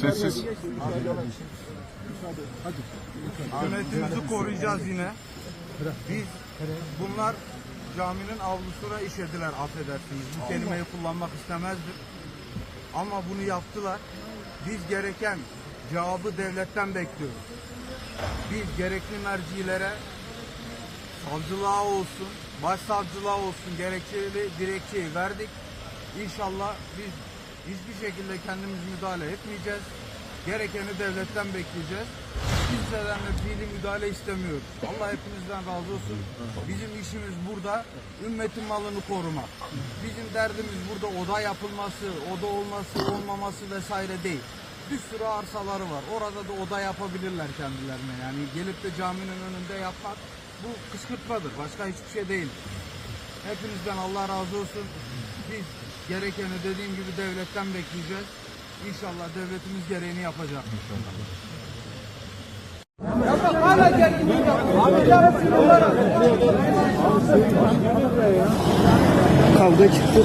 Sessiz. Yönetimimizi koruyacağız yine. Biz bunlar caminin avlusuna işediler affedersiniz. Bu kelimeyi kullanmak istemezdim. Ama bunu yaptılar. Biz gereken cevabı devletten bekliyoruz. Biz gerekli mercilere savcılığa olsun, başsavcılığa olsun gerekçeli dilekçeyi verdik. İnşallah biz hiçbir şekilde kendimiz müdahale etmeyeceğiz. Gerekeni devletten bekleyeceğiz. Kimseden de fiili müdahale istemiyoruz. Allah hepinizden razı olsun. Bizim işimiz burada ümmetin malını korumak. Bizim derdimiz burada oda yapılması, oda olması, olmaması vesaire değil. Bir sürü arsaları var. Orada da oda yapabilirler kendilerine. Yani gelip de caminin önünde yapmak bu kışkırtmadır. Başka hiçbir şey değil. Hepinizden Allah razı olsun. Biz gerekeni dediğim gibi devletten bekleyeceğiz. İnşallah devletimiz gereğini yapacak. İnşallah. Kavga çıktı.